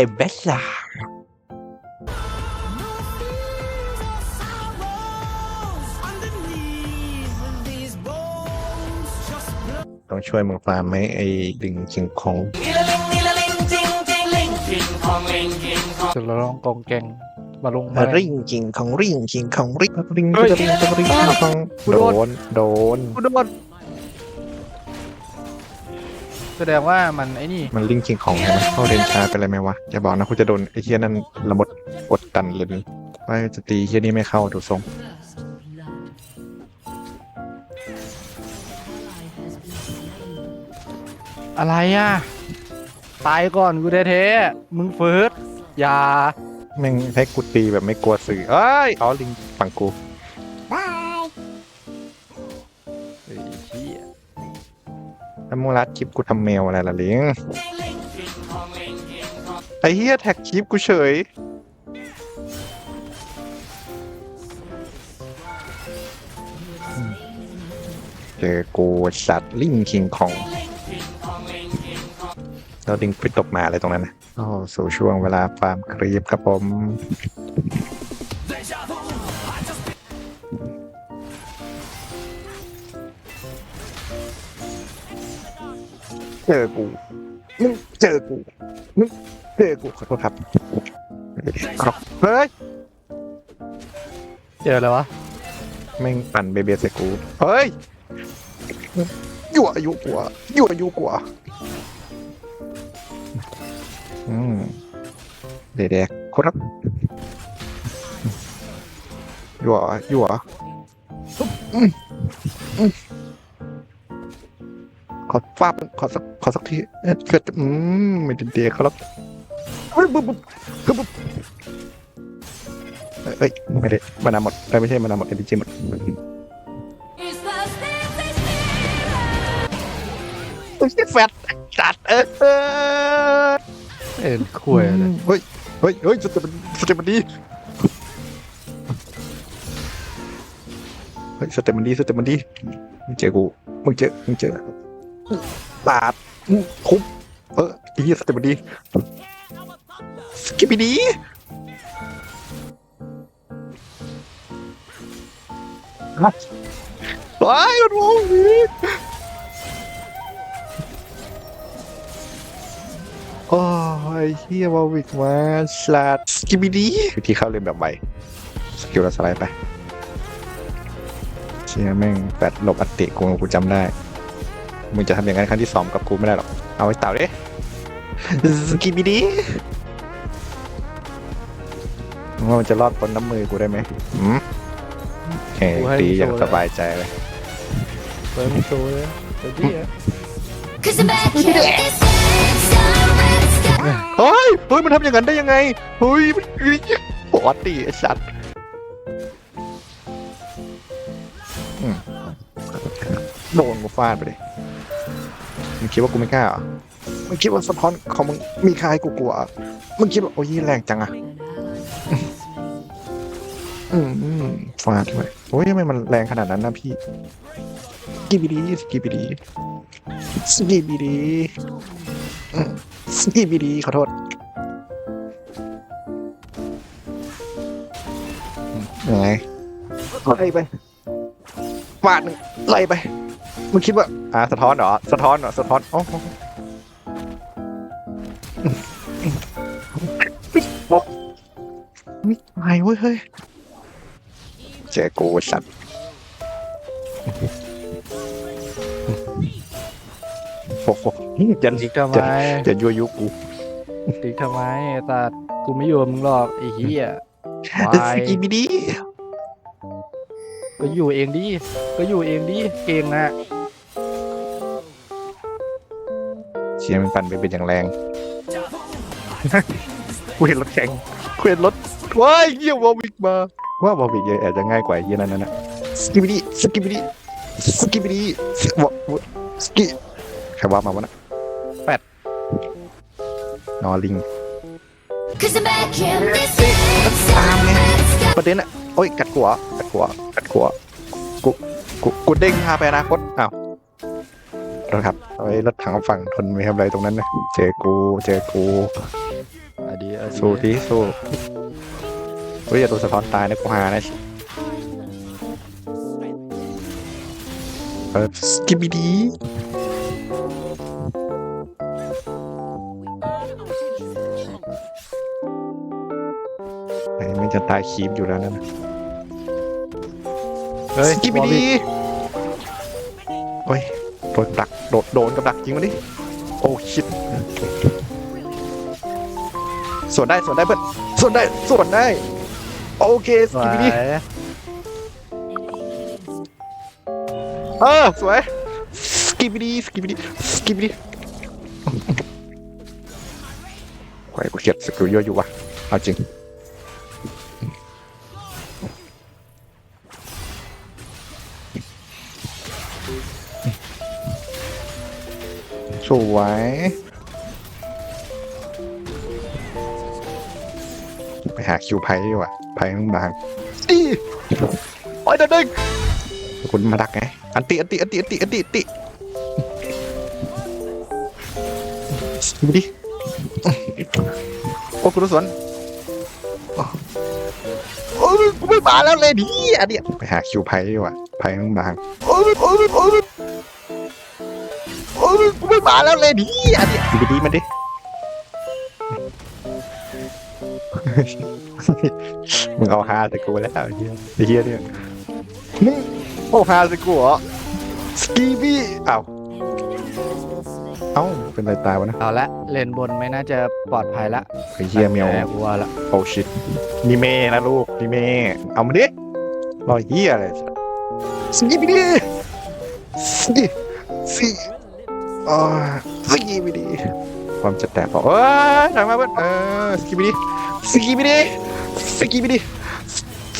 เอเบสล่าต้องช่วยมึงฟาร์มไหมไอ้ลิงคิงคองจะลองกองแกงมาลงมามาริงคิงของริงคิงของริงริงเฮ้ยริงริงคิงของกูโดโดนนโดนกูโดน แสดงว่ามันไอ้นี่มันลิงคิงของใช่ไหมเข้าเรนชาเป็นไรไหมวะ อย่าบอกนะคุณจะโดนไอ้เฮียนั่นระบดกดดันเลยว่าจะตีเฮียนี้ไม่เข้าดูทรงอะไรอะ ตายก่อนกูแท้ๆมึงเฟิร์สอย่า แม่งให้กูตีแบบไม่กลัวสื่อเอ้ยอ๋อลิงฝั่งกู แล้วมึงรัดคลิปกูทำเมลอะไรล่ะเลิงไอ้เฮียแท็กคลิปกูเฉย เจอกูสัตว์ลิงคิงของแล้วลิงไปตกมาอะไรตรงนั้นนะเข้าสู่ช่วงเวลาฟาร์มครีปครับผม เจอกูมึงเจอกูมึงเจอกูขอโทษครับครับเฮ้ยเจออะไรวะแม่งปั่นเบเบใส่กูเฮ้ยยั่วอายุกว่ายั่วอายุกว่าอืมเด็กๆครับยั่วยั่วอืมอืม ขอฟาบขอสักขอสักทีเอ๊ะเกิดอืมไม่เด็กๆครับเฮ้ยบุ๊บบุ๊บบุ๊บบุ๊บเอ้ยไม่ได้มานาวหมดเอ้ยไม่ใช่มานาวหมดเอดีจีหมด It's the แฟตจัดเออเออเอ็นคุยเลยเฮ้ยเฮ้ยเฮ้ยสเต็ปมันสเต็ปมันดีเฮ้ยสเต็ปมันดีสเต็ปมันดีมึงเจอกูมึงเจอมึงเจอ ปาดทุบเออไอ้เหี้ยสเต็ปมันดีสกิปปี้ดีว้ายมันมองอีกโอ้ยเฮียวอวิกมาสลัดสกิบิดีวิธีเข้าเล่นแบบใบสกิลเราสไลด์ไป เชี่ยแม่งแปดหลบอัตติกูกูจำได้ มึงจะทำอย่างนั้นครั้งที่สองกับกูไม่ได้หรอก เอาไว้เต่าดิสกิบิดีมึงว่ามันจะรอดพ้นน้ำมือกูได้ไหมหืมเฮ้ยตีอย่างสบายใจเลยเฟิร์สมึงโชว์เลยเดี๋ยวพี่อะ Cause the back here is so red sky. เฮ้ยเฮ้ยมันทำอย่างนั้นได้ยังไงเฮ้ยมันปกติไอ้สัตว์อืมโดนกูฟาดไปเลย มึงคิดว่ากูไม่กล้าเหรอมึงคิดว่าสะท้อนของมึงมีให้กูกลัวมึงคิดว่าโอ้ยแรงจังอะอืมอืมฟาดไปโอ้ยทำไมมันแรงขนาดนั้นนะพี่กิบิดีสกิบิดีสกิบิดีสกิบิดีขอโทษยังไงไล่ไปฟาดหนึ่งไล่ไปมึงคิดว่า อ่าสะท้อนเหรอสะท้อนเหรอสะท้อนอ๋ออ๋อไม่ตายเว้ยเฮ้ยเจอกูสัตว์โอ้โหยันติ๊กทำไมยันยัวยุกูติ๊กทำไมแต่กูไม่อยู่กับมึงหรอกไอ้เหี้ยวายสกีบิดีก็อยู่เองดิก็อยู่เองดิเก่งอะ ชียร์มันปั่นไปเป็นอย่างแรง กูเห็นรถแข่งกูเห็นรถว้ายเยี่ยวอลวิกมา ว่าวอลวิกอาจจะง่ายกว่าไอ้เยี่ยนั้นนะสกิบิดีสกิบิดีสกิบิดีวอสกิใครว่ามาวะนะแปดนอลิง Cause the back here is so red sky. ประเด็นอะโอ้ยกัดหัวกัดหัวกัดหัวกูกูกูเด้งพาไปอนาคตอ้าว รถครับเอาไว้รถถังฝั่งทนไม่ทำอะไรตรงนั้นนะเจอกูเจอกูอดีอดีสู้ดิสู้เฮ้ยอย่าตัวสะท้อนตายนะกูหานะเออสกิบดีไอ้มันจะตายคีบอยู่แล้วนั่นนะเฮ้ยสกิบวอลดีวิกโอ้ยโดนดัก โดดโดนกับดักจริงมาดิโอ้ชิดส่วนได้ส่วนได้เพื่อนส่วนได้ส่วนได้ โอเคสกิยบดีเออสวยสกิบดีสกิบดีสกิบดีใครกูเขียนสกิลเยอะอยู่วะเอาจริง สวยไปหาคิวไพ่ดีกว่าไพ่มึงบางอีโอ้ยเดึงคุณมาดักไง อันติ อันติ อันติ อันติ อันติอันติดูดิ โอ้คุณสวนโอ้ยกูไม่มาแล้วเลยดิอันเนี้ยไปหาคิวไพ่ดีกว่าไพ่ต้องบางโอ้ยโอ้ยโอ้ยโอ้ ยกูไม่มาแล้วเลยดิอันเนี้ยดูดีมันดิมึงเอาฮาแต่กูแล้วไอ้เฮียไอ้เฮียเนี่ยมึงโอ้ฮาแต่กูเหรอสกีบี้อ้าวเอ้าเป็นไรตายวะนะเอาละเลนบนไม่น่าจะปลอดภัยละไอ้เฮียเมียวแหกูว่าละโอ้ชิตนี่เมนะลูกนี่เมเอามาดิรอยเฮียอะไรสกีบี้ดิสกีสกี อ๋อสกีบี้ดิความจะแตกพอเอ้ยหนังมาเพื่อนเออสกีบี้ดิสกีบี้ดิสกีบี้ดิ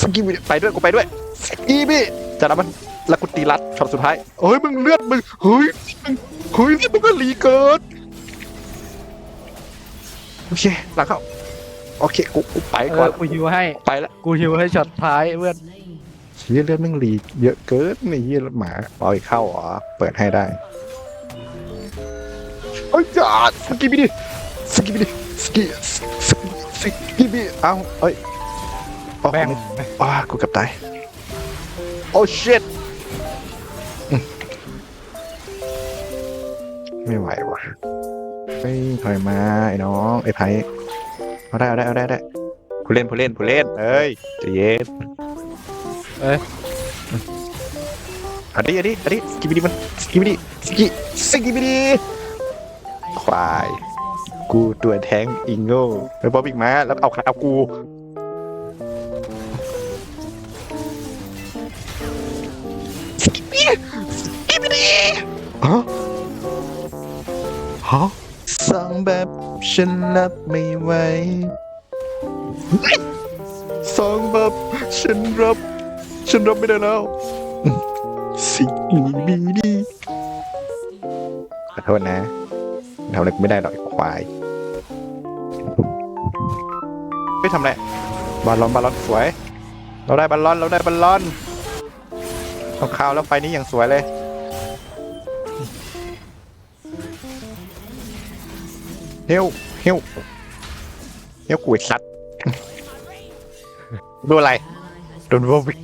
สกีบี้ดิไปด้วยกูไปด้วยสกีบี้จะรับมันแล้วกูตีรัดช็อตสุดท้ายเฮ้ยมึงเลือดมึงเฮ้ยมึงเฮ้ยเลือดมึงก็หลีเกินโอเคหลังเข้าโอเคกูกูไปเอก่ออนกูฮิวให้ไปละกูฮิวให้ช็อตท้ายเพื่อนเฮียเลือดมึงหลีเยอะเกินไอ้เฮียหมาเอาอีกเข้าเหรอเปิดให้ได้โอ้ยจ้าสกิบดิสกิบดิสกิสกิสกิบดิเอ้าเอ้ยโอ้แม่งอ้ากูเกับตาย โอ้ชิตไม่ไหวว่ะเฮ้ยถอยมา ไอ้น้อง ไอ้ไพ่เอาได้เอาได้เอาได้เอาได้ผู้เล่นผู้เล่นผู้เล่นเอ้ยใจเย็นเอ้ยอันนี้อันนี้อันนี้สกิบดีมันสกิบดีสกิสกิบดี ควาย กูตัวแทงอิงโง่ไปบอบอีกมาแล้วเอาขาเอากูสกิบดีสกิบดีฮะฮะสั่งแบบฉันรับไม่ไหวสองแบบฉันรับ ฉันรับไม่ได้แล้วสิบีดีขอโทษนะ ทำอะไรกูไม่ได้หรอกไอ้ควายไม่ทำอะไรบอลลอนบอลลอนสวย เราได้บอลลอนเราได้บอลลอนเอาข่าวแล้วไฟนี้อย่างสวยเลยเฮลเฮลเฮลกุยสัตว์ดูอะไรโดนวอวิก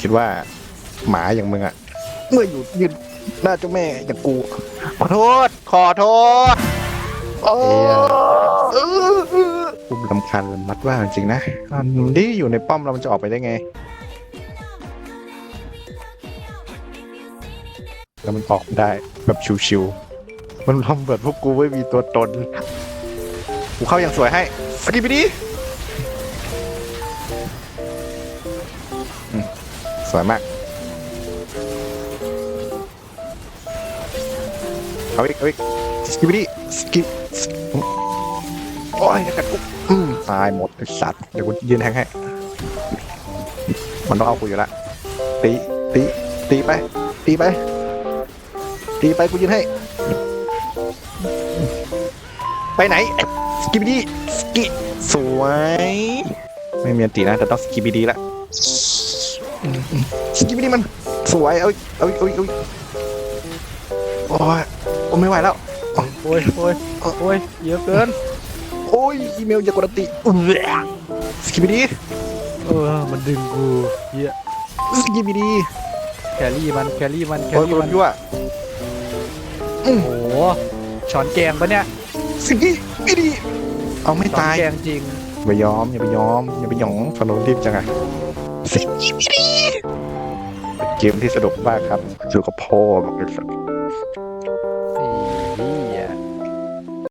คิดว่าหมาอย่างมึงอะเมื่ออยู่ยืน หน้าเจ้าแม่อย่างกู ขอโทษ ขอโทษโอ้เออเออกูลำคันมัดว่าจริงๆนะมันดีอยู่ในป้อมเรามันจะออกไปได้ไง แล้วมันออกได้แบบชิวๆ มันทำแบบพวกกูไม่มีตัวตน กูเข้าอย่างสวยให้ สกิปไปดิสวยมาก เอาอีกเอาอีกสกิปดิสกิปสกิปโอ้ยกระตุกอืมตายหมดไอ้สัตว์เดี๋ยวกูยืนแทงให้มันต้องเอากูอยู่ละตีตีตีไป ตีไป ตีไปกูยืนให้ ไปไหนสกิปดิสกิสวย ไม่มีอันตีนะแต่ต้องสกิปดีละสกิปนี่มันสวยเอาเอาเอาเอาโอ้ย อ้ไม่ไหวแล้ว โอ้ยโอ้ยโอ้ยเยอะเกิน โอ้ยอีเมลจากกรติสกิปดีเออ มันดึงกูเหี้ยสกิปดีแครี่มันแครี่มันแคโอ้ยรี่โดมันนยั่วโอ้โหช้อนแกงปะเนี่ยสกิปดีเอาไม่ช้อนตายแกงจริงอย่าไปยอมอย่าไปยอมอย่าไปหยองฟาโลรีบจังอะสกิปดีเกมที่สนุกมากครับสู่กับพ่อบอกเลยสัก